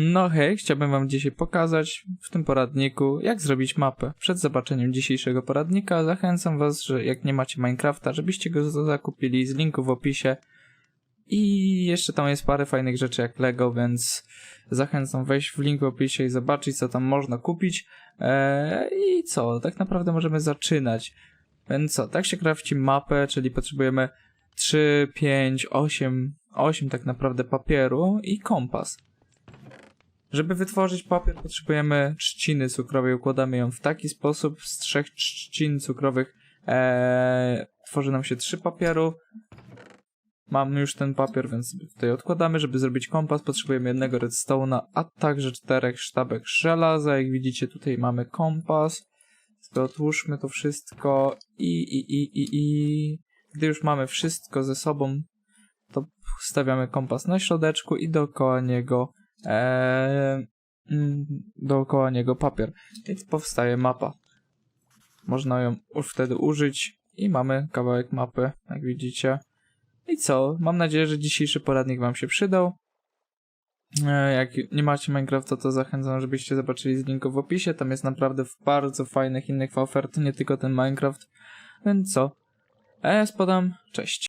No hej, chciałbym wam dzisiaj pokazać w tym poradniku, jak zrobić mapę. Przed zobaczeniem dzisiejszego poradnika zachęcam was, że jak nie macie Minecrafta, żebyście go za- zakupili z linku w opisie. I jeszcze tam jest parę fajnych rzeczy jak Lego, więc zachęcam wejść w link w opisie i zobaczyć, co tam można kupić. Eee, I co, tak naprawdę możemy zaczynać. Więc co, tak się crafci mapę, czyli potrzebujemy 3, 5, 8, 8 tak naprawdę papieru i kompas. Żeby wytworzyć papier, potrzebujemy trzciny cukrowej. Układamy ją w taki sposób. Z trzech trzcin cukrowych eee, tworzy nam się trzy papieru. Mamy już ten papier, więc tutaj odkładamy. Żeby zrobić kompas, potrzebujemy jednego redstone'a, a także czterech sztabek żelaza. Jak widzicie, tutaj mamy kompas. To otwórzmy to wszystko i, i, i, i, i. Gdy już mamy wszystko ze sobą, to stawiamy kompas na środeczku i dookoła niego Mm, dookoła niego papier. Więc powstaje mapa. Można ją już wtedy użyć i mamy kawałek mapy, jak widzicie. I co? Mam nadzieję, że dzisiejszy poradnik Wam się przydał. Eee, jak nie macie Minecrafta, to zachęcam, żebyście zobaczyli z linku w opisie. Tam jest naprawdę bardzo fajnych innych ofert, nie tylko ten Minecraft. Więc co? A ja spodam, cześć.